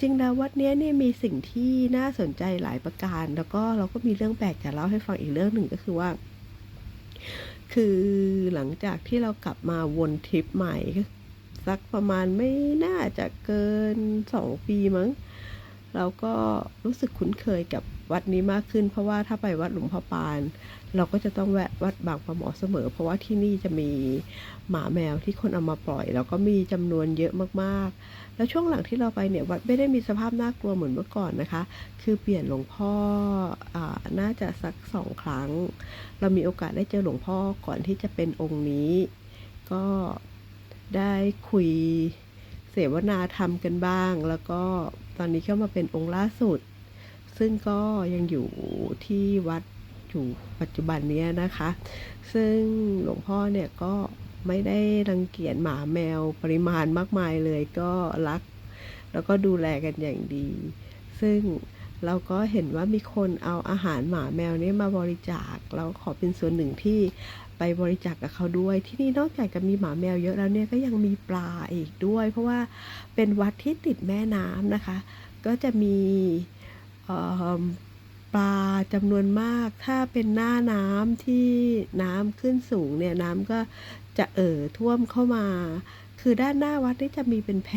จริงแล้ววัดเนี้ยเนี่ยมีสิ่งที่น่าสนใจหลายประการ แล้วก็เราก็มีเรื่องแปลกจะเล่าให้ฟังอีกเรื่องหนึ่งก็คือว่า คือหลังจากที่เรากลับมาวนทริปใหม่สักประมาณไม่น่าจะเกินสองปีมั้งเราก็รู้สึกคุ้นเคยกับ วัดนี้มากขึ้น เพราะว่าถ้าไปวัดหลวงพ่อปาน เราก็จะต้องแวะวัดบางปะหมอเสมอ เพราะว่าที่นี่จะมีหมาแมวที่คนเอามาปล่อย แล้วก็มีจำนวนเยอะมากๆ แล้วช่วงหลังที่เราไปเนี่ยวัดไม่ได้มีสภาพน่ากลัวเหมือนเมื่อก่อนนะคะ คือเปลี่ยนหลวงพ่ออาน่าจะสักสองครั้ง เรามีโอกาสได้เจอหลวงพ่อก่อนที่จะเป็นองค์นี้ ก็ได้คุยเสวนาธรรมกันบ้าง แล้วก็ตอนนี้ก็มาเป็นองค์ล่าสุด ซึ่งก็ยังอยู่ที่วัดอยู่ปัจจุบันนี้นะคะ ซึ่งหลวงพ่อเนี่ยก็ไม่ได้รังเกียจหมาแมวปริมาณมากมายเลยก็รัก แล้วก็ดูแลกันอย่างดี ซึ่งเราก็เห็นว่ามีคนเอาอาหารหมาแมวนี่มาบริจาค เราขอเป็นส่วนหนึ่งที่ไปบริจาคกับเขาด้วย ที่นี่นอกจากจะมีหมาแมวเยอะแล้วเนี่ยก็ยังมีปลาอีกด้วย เพราะว่าเป็นวัดที่ติดแม่น้ำนะคะ ก็จะมี ปลาจำนวนมาก ถ้าเป็นหน้าน้ำที่น้ำขึ้นสูงเนี่ยน้ำก็จะเอ่อท่วมเข้ามา คือด้านหน้าวัดนี่จะมีเป็นแพ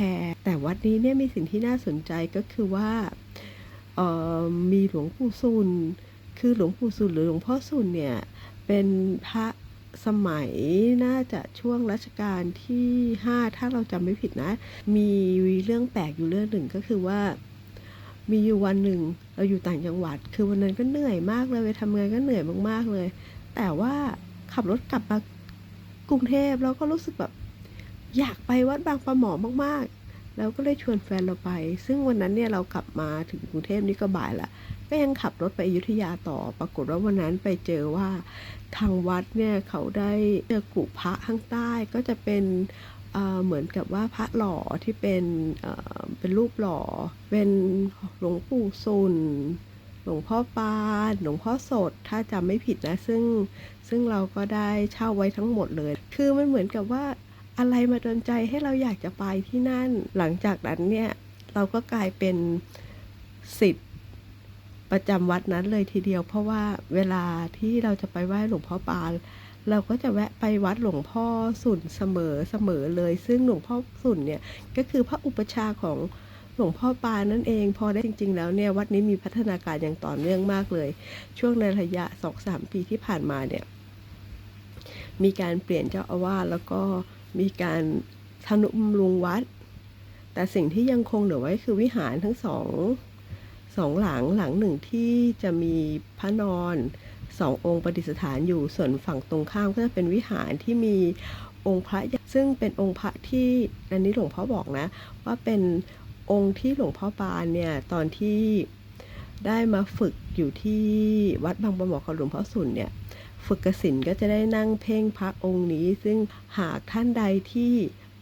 แต่วัดนี้เนี่ยมีสิ่งที่น่าสนใจก็คือว่าออมีหลวงปู่ซุนคือหลวงปู่ซุนหรือหลวงพ่อซุนเนี่ยเป็นพระสมัยน่าจะช่วงรัชกาลที่ 5 ถ้าเราจำไม่ผิดนะ มีเรื่องแปลกอยู่เรื่องหนึ่งก็คือว่า มีอยู่วันหนึ่งเราอยู่ต่างจังหวัด คือวันนั้นก็เหนื่อยมากเลยไปทำงานก็เหนื่อยมากๆเลย แต่ว่าขับรถกลับมากรุงเทพแล้วก็รู้สึกแบบ อยากไปวัดบางปะหมอมากๆ แล้วก็เลยชวนแฟนเราไป ซึ่งวันนั้นเนี่ยเรากลับมาถึงกรุงเทพนี่ก็บ่ายละก็ยังขับรถไปอยุธยาต่อ ปรากฏว่าวันนั้นไปเจอว่าทางวัดเนี่ยเขาได้เจอกุพระข้างใต้ก็จะเป็น เหมือนกับว่าพระหล่อที่เป็นเอ่อเป็นรูปหล่อ เป็นหลวงปู่ซุนหลวงพ่อปานหลวงพ่อสด ถ้าจำไม่ผิดนะ ซึ่งซึ่งเราก็ได้เช่าไว้ทั้งหมดเลย คือมันเหมือนกับว่าอะไรมาดนใจให้เราอยากจะไปที่นั่น หลังจากนั้นเนี่ยเราก็กลายเป็นสิทธิ์ประจำวัดนั้นเลยทีเดียว เพราะว่าเวลาที่เราจะไปไหว้หลวงพ่อปาน เราก็จะแวะไปวัดหลวงพ่อสุนเสมอเสมอเลย ซึ่งหลวงพ่อสุนเนี่ยก็คือพระอุปชาของหลวงพ่อปานนั่นเอง พอได้จริง ๆ แล้วเนี่ยวัดนี้มีพัฒนาการอย่างต่อเนื่องมากเลย ช่วงในระยะสองสามปีที่ผ่านมาเนี่ยมีการเปลี่ยนเจ้าอาวาสแล้วก็มีการทนุบำรุงวัด แต่สิ่งที่ยังคงเหลือไว้คือวิหารทั้งสองสองหลังหลังหนึ่งที่จะมีพระนอน สององค์ประดิษฐานอยู่ส่วนฝั่งตรงข้ามก็จะเป็นวิหารที่มีองค์พระซึ่งเป็นองค์พระที่อันนี้หลวงพ่อบอกนะ ว่าเป็นองค์ที่หลวงพ่อปานเนี่ยตอนที่ได้มาฝึกอยู่ที่วัดบางประหมอกับหลวงพ่อสุนเนี่ยฝึกกสินก็จะได้นั่งเพ่งพระองค์นี้ ซึ่งหากท่านใดที่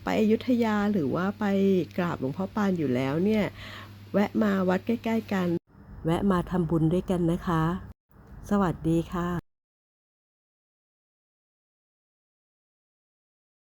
ไปอยุธยาหรือว่าไปกราบหลวงพ่อปานอยู่แล้วเนี่ย แวะมาวัดใกล้ ๆ กัน แวะมาทำบุญด้วยกันนะคะ สวัสดีค่ะ